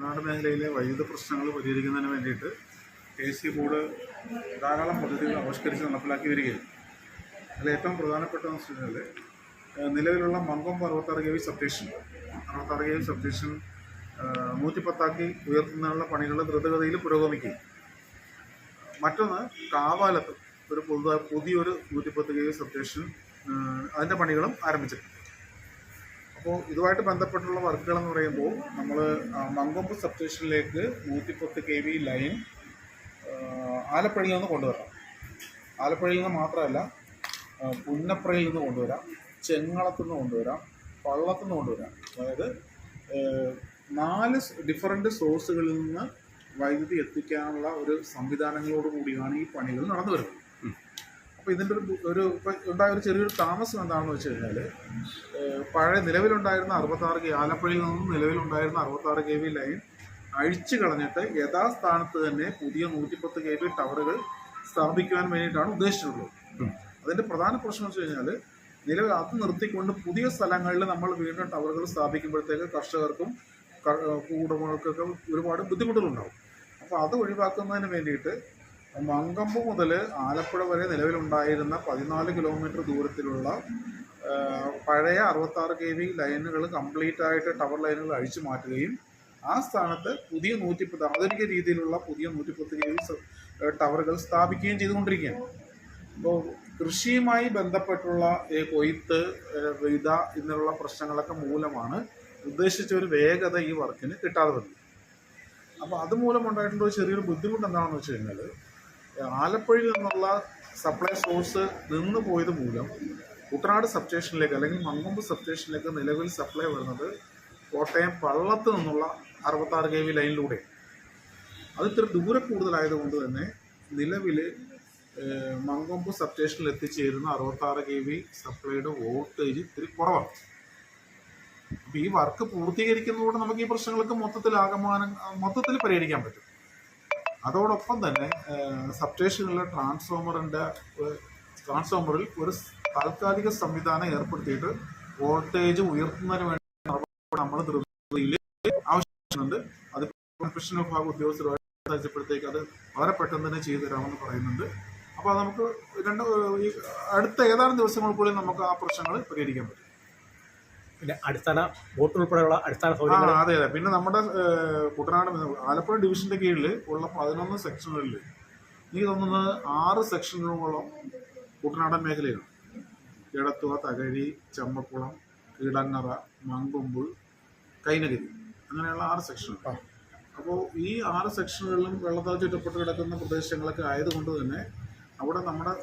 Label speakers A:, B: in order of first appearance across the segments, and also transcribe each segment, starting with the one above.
A: നാട് മേഖലയിലെ വൈദ്യുത പ്രശ്നങ്ങൾ പരിഹരിക്കുന്നതിന് വേണ്ടിയിട്ട് കെ സി ബോർഡ് ധാരാളം പദ്ധതികൾ ആവിഷ്കരിച്ച് നടപ്പിലാക്കി വരികയാണ്. അതിൽ ഏറ്റവും പ്രധാനപ്പെട്ടതെന്ന് വെച്ച് കഴിഞ്ഞാൽ നിലവിലുള്ള മങ്കൊമ്പ് അറുപത്താറ് കെ വി സബ്സ്റ്റേഷൻ അറുപത്താറ് കെ വി സബ്സ്റ്റേഷൻ നൂറ്റിപ്പത്താക്കി ഉയർത്തുന്നതിനുള്ള പണികൾ ദ്രുതഗതിയിൽ പുരോഗമിക്കുകയും മറ്റൊന്ന് കാവാലത്ത് ഒരു പുതിയൊരു നൂറ്റിപ്പത്ത് കെ വി സബ്സ്റ്റേഷൻ അതിന്റെ പണികളും ആരംഭിച്ചിട്ടുണ്ട്. അപ്പോൾ ഇതുമായിട്ട് ബന്ധപ്പെട്ടുള്ള വർക്കുകൾ എന്ന് പറയുമ്പോൾ നമ്മൾ മങ്കൊമ്പ് സബ് സ്റ്റേഷനിലേക്ക് നൂറ്റിപ്പത്ത് കെ വി ലൈൻ ആലപ്പുഴയിൽ നിന്ന് കൊണ്ടുവരണം. ആലപ്പുഴയിൽ നിന്ന് മാത്രമല്ല പുന്നപ്പുഴയിൽ നിന്ന് കൊണ്ടുവരാം ചെങ്ങളത്തു നിന്ന് കൊണ്ടുവരാം പള്ളത്തു നിന്ന് കൊണ്ടുവരാം. അതായത് നാല് ഡിഫറന്റ് സോഴ്സുകളിൽ നിന്ന് വൈദ്യുതി എത്തിക്കാനുള്ള ഒരു സംവിധാനങ്ങളോട് കൂടിയാണ് ഈ പണികൾ നടന്നു വരുന്നത്. അപ്പോൾ ഇതിന്റെ ഒരു ഒരു ഉണ്ടായ ഒരു ചെറിയൊരു താമസം എന്താണെന്ന് വെച്ച് കഴിഞ്ഞാൽ പഴയ നിലവിലുണ്ടായിരുന്ന അറുപത്താറ് കെ ആലപ്പുഴയിൽ നിന്നും നിലവിലുണ്ടായിരുന്ന അറുപത്താറ് കെ വി ലൈൻ അഴിച്ചു കളഞ്ഞിട്ട് യഥാസ്ഥാനത്ത് തന്നെ പുതിയ നൂറ്റിപ്പത്ത് കെ വി ടവറുകൾ സ്ഥാപിക്കുവാൻ വേണ്ടിയിട്ടാണ് ഉദ്ദേശിച്ചിട്ടുള്ളത്. അതിന്റെ പ്രധാന പ്രശ്നം എന്ന് വെച്ച് കഴിഞ്ഞാൽ നിലവിൽ അത് നിർത്തിക്കൊണ്ട് പുതിയ സ്ഥലങ്ങളിൽ നമ്മൾ വീണ്ടും ടവറുകൾ സ്ഥാപിക്കുമ്പോഴത്തേക്ക് കർഷകർക്കും ഉടമകൾക്കൊക്കെ ഒരുപാട് ബുദ്ധിമുട്ടുകളുണ്ടാവും. അപ്പോൾ അത് ഒഴിവാക്കുന്നതിന് വേണ്ടിയിട്ട് മങ്കമ്പ് മുതൽ ആലപ്പുഴ വരെ നിലവിലുണ്ടായിരുന്ന പതിനാല് കിലോമീറ്റർ ദൂരത്തിലുള്ള പഴയ അറുപത്താറ് കെ വി ലൈനുകൾ കംപ്ലീറ്റ് ആയിട്ട് ടവർ ലൈനുകൾ അഴിച്ചു മാറ്റുകയും ആ സ്ഥാനത്ത് പുതിയ നൂറ്റിപ്പത്ത് ആധുനിക രീതിയിലുള്ള പുതിയ നൂറ്റിപ്പത്ത് കെ വി ടവറുകൾ സ്ഥാപിക്കുകയും ചെയ്തുകൊണ്ടിരിക്കുകയാണ്. അപ്പോൾ കൃഷിയുമായി ബന്ധപ്പെട്ടുള്ള കൊയ്ത്ത് വിധ എന്നുള്ള പ്രശ്നങ്ങളൊക്കെ മൂലമാണ് ഉദ്ദേശിച്ച ഒരു വേഗത ഈ വർക്കിന് കിട്ടാതെ വരുന്നത്. അപ്പോൾ അതുമൂലം ഉണ്ടായിട്ടുള്ള ചെറിയൊരു ബുദ്ധിമുട്ട് എന്താണെന്ന് വെച്ച് കഴിഞ്ഞാൽ ആലപ്പുഴയിൽ നിന്നുള്ള സപ്ലൈ സോഴ്സ് നിന്ന് പോയത് മൂലം കുട്ടനാട് സബ് സ്റ്റേഷനിലേക്ക് അല്ലെങ്കിൽ മങ്കൊമ്പ് സബ്സ്റ്റേഷനിലേക്ക് നിലവിൽ സപ്ലൈ വരുന്നത് കോട്ടയം പള്ളത്ത് നിന്നുള്ള അറുപത്താറ് കെ വി ലൈനിലൂടെ അത് ഇത്ര ദൂരെ കൂടുതലായതുകൊണ്ട് തന്നെ നിലവിൽ മങ്കൊമ്പ് സബ് സ്റ്റേഷനിൽ എത്തിച്ചേരുന്ന അറുപത്താറ് കെ വി സപ്ലൈയുടെ വോൾട്ടേജ് ഇത്തിരി കുറവാണ്. അപ്പോൾ ഈ വർക്ക് പൂർത്തീകരിക്കുന്നതോടെ നമുക്ക് ഈ പ്രശ്നങ്ങൾക്ക് മൊത്തത്തിൽ ആകമാനം മൊത്തത്തിൽ പരിഹരിക്കാൻ പറ്റും. അതോടൊപ്പം തന്നെ സബ്സ്റ്റേഷനിലെ ട്രാൻസ്ഫോമറിന്റെ ട്രാൻസ്ഫോമറിൽ ഒരു താൽക്കാലിക സംവിധാനം ഏർപ്പെടുത്തിയിട്ട് വോൾട്ടേജ് ഉയർത്തുന്നതിന് വേണ്ടി നമ്മൾ ധൃതിയിൽ ആവശ്യമുണ്ട്. അത് കൺസ്ട്രക്ഷൻ വിഭാഗം ഉദ്യോഗസ്ഥരുമായി സംസാരിച്ചപ്പോഴത്തേക്ക് അത് വളരെ പെട്ടെന്ന് തന്നെ ചെയ്തു തരാമെന്ന് പറയുന്നുണ്ട്. അപ്പോൾ നമുക്ക് രണ്ട് ഈ അടുത്ത ഏതാനും ദിവസങ്ങൾക്കുള്ളിൽ നമുക്ക് ആ പ്രശ്നങ്ങൾ പരിഹരിക്കാൻ പറ്റും.
B: പിന്നെ അടിസ്ഥാന ബോട്ട് ഉൾപ്പെടെയുള്ള അടിസ്ഥാന സൗകര്യങ്ങൾ
A: അതെ അതെ. പിന്നെ നമ്മുടെ കുട്ടനാട് ആലപ്പുഴ ഡിവിഷന്റെ കീഴിൽ ഉള്ള പതിനൊന്ന് സെക്ഷനുകളിൽ എനിക്ക് തോന്നുന്നത് ആറ് സെക്ഷനുകളോളം കുട്ടനാടൻ മേഖലയാണ് എടത്തുവ തകഴി ചമ്പക്കുളം കീടങ്ങറ മങ്കൊമ്പുൾ കൈനഗിരി അങ്ങനെയുള്ള ആറ് സെക്ഷനുകൾ. അപ്പോൾ ഈ ആറ് സെക്ഷനുകളിലും വെള്ളത്താൽ ചുറ്റപ്പെട്ട് കിടക്കുന്ന പ്രദേശങ്ങളൊക്കെ ആയതുകൊണ്ട് തന്നെ അവിടെ നമ്മുടെ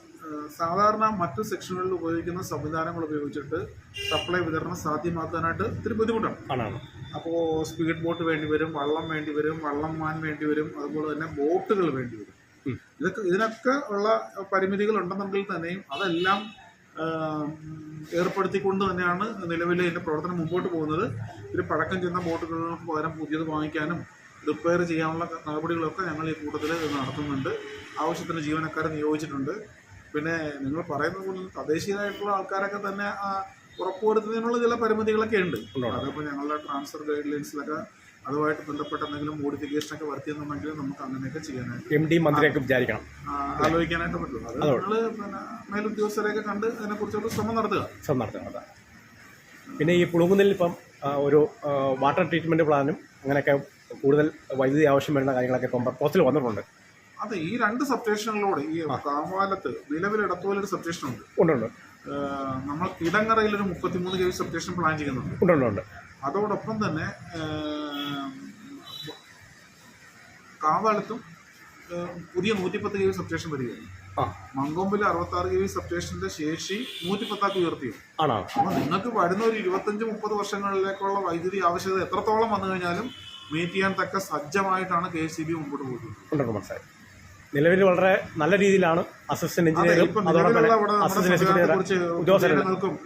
A: സാധാരണ മറ്റു സെക്ഷനുകളിൽ ഉപയോഗിക്കുന്ന സംവിധാനങ്ങൾ ഉപയോഗിച്ചിട്ട് സപ്ലൈ വിതരണം സാധ്യമാക്കാനായിട്ട് ഇത്തിരി ബുദ്ധിമുട്ടാണ്. അപ്പോൾ സ്പീഡ് ബോട്ട് വേണ്ടി വരും വള്ളം വേണ്ടി വരും വള്ളം മാൻ വേണ്ടി വരും അതുപോലെ തന്നെ ബോട്ടുകൾ വേണ്ടി വരും. ഇതൊക്കെ ഇതിനൊക്കെ ഉള്ള പരിമിതികൾ ഉണ്ടെന്നുണ്ടെങ്കിൽ തന്നെയും അതെല്ലാം ഏർപ്പെടുത്തിക്കൊണ്ട് തന്നെയാണ് നിലവിൽ ഇതിന്റെ പ്രവർത്തനം മുമ്പോട്ട് പോകുന്നത്. ഒരു പഴക്കം ചെന്ന ബോട്ടുകൾക്ക് പകരം പുതിയത് വാങ്ങിക്കാനും റിപ്പയർ ചെയ്യാനുള്ള നടപടികളൊക്കെ ഞങ്ങൾ ഈ കൂട്ടത്തിൽ നടത്തുന്നുണ്ട്. ആവശ്യത്തിന് ജീവനക്കാരെ നിയോഗിച്ചിട്ടുണ്ട്. പിന്നെ നിങ്ങൾ പറയുന്ന പോലെ തദ്ദേശീയരായിട്ടുള്ള ആൾക്കാരൊക്കെ തന്നെ ആ, ഉറപ്പുവരുത്തുന്നതിനുള്ള ചില പരിമിതികളൊക്കെ ഉണ്ട്? അതിപ്പോൾ ഞങ്ങളുടെ ട്രാൻസ്ഫർ ഗൈഡ് ലൈൻസിലൊക്കെ അതുമായിട്ട് ബന്ധപ്പെട്ട എന്തെങ്കിലും മോഡിഫിക്കേഷൻ ഒക്കെ വരുത്തിയെന്നുണ്ടെങ്കിൽ നമുക്ക് അങ്ങനെയൊക്കെ ചെയ്യാനായിട്ട്
B: എം ഡി മന്ത്രിയൊക്കെ വിചാരിക്കണം.
A: ആലോചിക്കാനായിട്ട് പറ്റുള്ളൂ. അതോ. നിങ്ങൾ പിന്നെ മേലുദ്യോഗസ്ഥരെയൊക്കെ കണ്ട് അതിനെക്കുറിച്ചുള്ള ശ്രമം നടത്തുക.
B: ശ്രമം നടത്തുക പിന്നെ ഈ പുളുങ്കുന്നിൽ ഇപ്പം ഒരു വാട്ടർ ട്രീറ്റ്മെന്റ് പ്ലാനും അങ്ങനെയൊക്കെ കൂടുതൽ വൈദ്യുതി ആവശ്യം വരുന്ന കാര്യങ്ങളൊക്കെ ഇപ്പം പ്രപ്പോസൽ വന്നിട്ടുണ്ട്.
A: അതെ ഈ രണ്ട് സബ്സ്റ്റേഷനുകളോട് ഈ കാവാലത്ത് നിലവിൽ ഇടത്തോലൊരു സബ്സ്റ്റേഷൻ ഉണ്ട്.
B: ഉണ്ടുണ്ട്
A: നമ്മൾ കിടങ്ങറയിൽ ഒരു മുപ്പത്തിമൂന്ന് കെ വി സബ്സ്റ്റേഷൻ പ്ലാൻ ചെയ്യുന്നുണ്ട്.
B: ഉണ്ടുണ്ട് ഉണ്ട്
A: അതോടൊപ്പം തന്നെ കാവാലത്തും പുതിയ നൂറ്റിപ്പത്ത് കെ വി സബ്സ്റ്റേഷൻ വരികയാണ് മങ്കൊമ്പിൽ അറുപത്താറ് കെ വി സബ്സ്റ്റേഷന്റെ ശേഷി നൂറ്റിപ്പത്താക്കി ഉയർത്തിയും? അപ്പൊ നിങ്ങൾക്ക് വരുന്ന ഒരു ഇരുപത്തഞ്ച് മുപ്പത് വർഷങ്ങളിലേക്കുള്ള വൈദ്യുതി ആവശ്യകത എത്രത്തോളം വന്നു കഴിഞ്ഞാലും മീറ്റ് ചെയ്യാൻ തക്ക സജ്ജമായിട്ടാണ് കെ സി ബി മുമ്പോട്ട് പോകുന്നത്
B: മനസ്സിലായി നിലവിൽ വളരെ നല്ല രീതിയിലാണ് അസിസ്റ്റന്റ് എഞ്ചിനീയറും അസിസ്റ്റന്റ്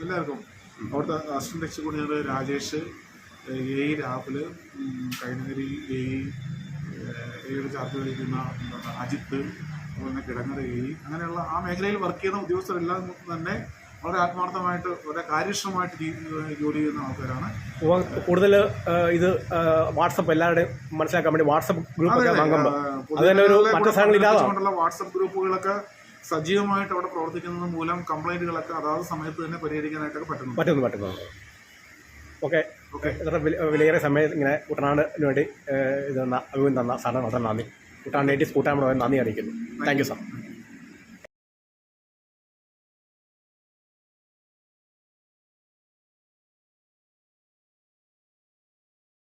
A: എല്ലാവർക്കും അവിടുത്തെ അസിസ്റ്റന്റ് എക്സിക്യൂട്ടീവ് രാജേഷ് എ ഉം, കൈനഗരി എ എയുടെ ചാർജ് വഹിക്കുന്ന അജിത്ത് അതുപോലെ തന്നെ കിടങ്ങറ എ അങ്ങനെയുള്ള ആ മേഖലയിൽ വർക്ക് ചെയ്യുന്ന ഉദ്യോഗസ്ഥരെല്ലാം തന്നെ വളരെ ആത്മാർത്ഥമായിട്ട് വളരെ കാര്യക്ഷമമായിട്ട് ജോലി ചെയ്യുന്ന ആൾക്കാരാണ്.
B: കൂടുതൽ ഇത് വാട്സപ്പ് എല്ലാവരുടെയും മനസ്സിലാക്കാൻ വേണ്ടി വാട്സപ്പ്
A: ഗ്രൂപ്പ് വാട്സപ്പ് ഗ്രൂപ്പുകളൊക്കെ സജീവമായിട്ട് അവിടെ പ്രവർത്തിക്കുന്നത് മൂലം കംപ്ലൈന്റുകളൊക്കെ അതാത് സമയത്ത് തന്നെ പരിഹരിക്കാനായിട്ടൊക്കെ പറ്റുന്നു
B: പറ്റുന്നു പറ്റുന്നു. ഓക്കെ.
A: ഓക്കെ.
B: ഇത്ര വില- വിലയേറെ സമയം ഇങ്ങനെ കുട്ടനാടിന് വേണ്ടി ഇത് തന്ന അഭിമുഖം തന്ന സാറിന് വളരെ നന്ദി. കുട്ടനാട് നേറ്റീവ്സ് കൂട്ടാൻ നന്ദി അറിയിക്കുന്നു. Thank you sir